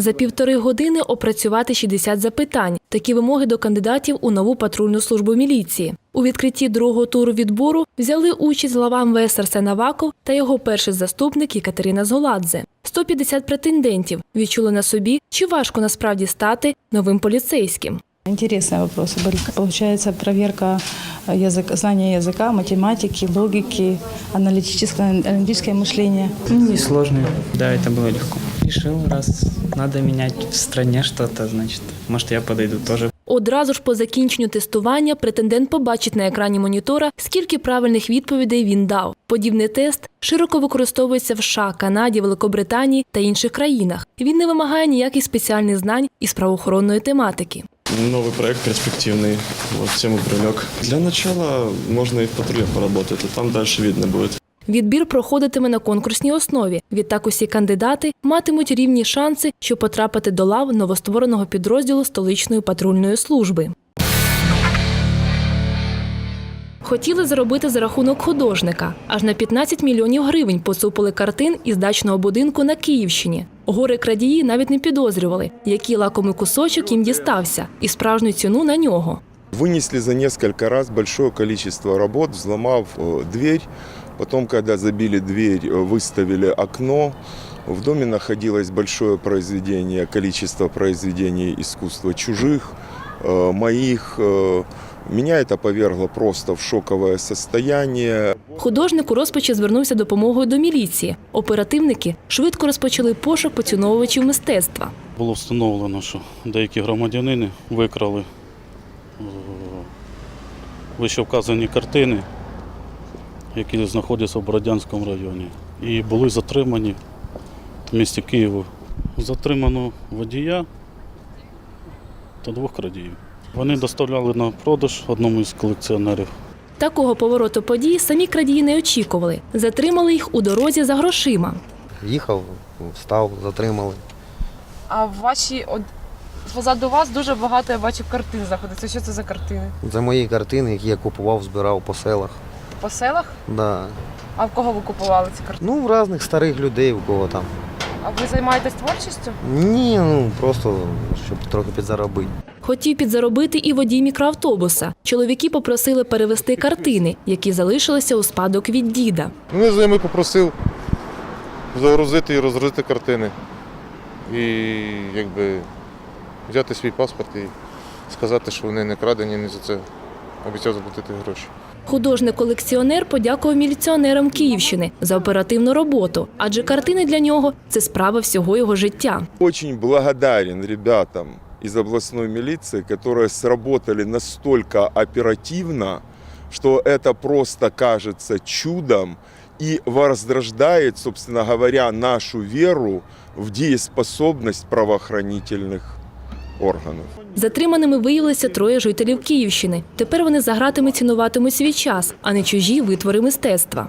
За півтори години опрацювати 60 запитань. Такі вимоги до кандидатів у нову патрульну службу міліції. У відкритті другого туру відбору взяли участь глава МВС Арсен Аваков та його перший заступник Екатерина Золадзе. 150 претендентів відчули на собі, чи важко насправді стати новим поліцейським. Интересные вопросы были. Получается, проверка языка, знания языка, математики, логики, аналитическое, аналитическое мышление. Несложно. Да, это было легко. Решил, раз надо менять в стране что-то, значит, может, я подойду тоже. Одразу ж по закінченню тестування претендент побачить на екрані монітора, скільки правильних відповідей він дав. Подібний тест широко використовується в США, Канаді, Великобританії та інших країнах. Він не вимагає ніяких спеціальних знань із правоохоронної тематики. Новый проект перспективный, вот тему привлек. Для начала можно и в патруле поработать, а там дальше видно будет. Відбір проходитиме на конкурсній основі. Відтак усі кандидати матимуть рівні шанси, щоб потрапити до лав новоствореного підрозділу столичної патрульної служби. Хотіли заробити за рахунок художника. Аж на 15 мільйонів гривень поцупили картин із дачного будинку на Київщині. Гори крадії навіть не підозрювали, який лакомий кусочок їм дістався, і справжню ціну на нього. Вынесли за несколько раз большое количество работ, взломав э, дверь. Потом, когда забили дверь, э, выставили окно. В доме находилось большое произведение, количество произведений искусства чужих, э, моих. Э, Меня это повергло просто в шоковое состояние. Художник у розпачі звернувся допомогою до міліції. Оперативники швидко розпочали пошук поціновувачів мистецтва. Було встановлено, що деякі громадянини викрали е, вищевказані картини, які знаходяться в Бородянському районі, і були затримані в місті Києву. Затримано водія та двох крадіїв. Вони доставляли на продаж одному із колекціонерів. Такого повороту подій самі крадії не очікували. Затримали їх у дорозі за грошима. Їхав, встав, затримали. А в вашій от позаду вас дуже багато я бачу картин знаходиться. Що це за картини? Це мої картини, які я купував, збирав по селах. По селах? Да. А в кого ви купували ці картини? Ну, в різних старих людей, у кого там. А ви займаєтесь творчістю? Ні, ну просто щоб трохи підзаробити. Хотів підзаробити і водій мікроавтобуса. Чоловіки попросили перевести картини, які залишилися у спадок від діда. Ну, я за ними попросив загрузити і розгрузити картини. І якби взяти свій паспорт і сказати, що вони не крадені, не за це. Обіцяв заплатити гроші. Художник-колекціонер подякував міліціонерам Київщини за оперативну роботу, адже картини для нього це справа всього його життя. Очень благодарен ребятам из областной милиции, которые сработали настолько оперативно, что это просто кажется чудом и возрождает, собственно говоря, нашу веру в дееспособность правоохранительных органов. Затриманими виявилися троє жителів Київщини. Тепер вони за гратами цінуватимуть свій час, а не чужі витвори мистецтва.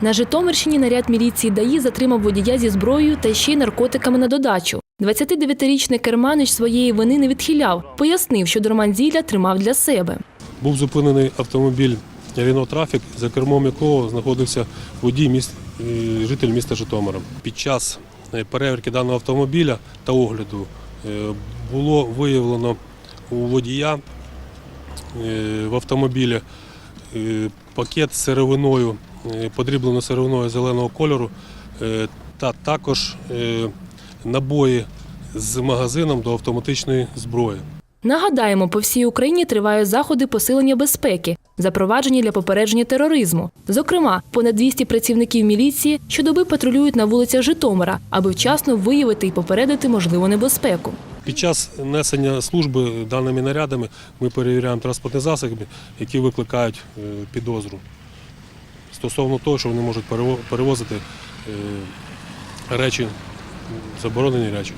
На Житомирщині наряд міліції ДАІ затримав водія зі зброєю та ще й наркотиками на додачу. 29-річний керманич своєї вини не відхиляв, пояснив, що дурман зілля тримав для себе. Був зупинений автомобіль Ріно Трафік, за кермом якого знаходився водій міст, е, житель міста Житомира. Під час перевірки даного автомобіля та огляду е, було виявлено у водія е, в автомобілі е, пакет з сировиною, е, подрібленою сировиною зеленого кольору, е, та також е, набої з магазином до автоматичної зброї. Нагадаємо, по всій Україні тривають заходи посилення безпеки, запроваджені для попередження тероризму. Зокрема, понад 200 працівників міліції щодоби патрулюють на вулицях Житомира, аби вчасно виявити і попередити можливу небезпеку. Під час несення служби даними нарядами ми перевіряємо транспортні засоби, які викликають е, підозру стосовно того, що вони можуть перевозити е, речі, заборонені речі.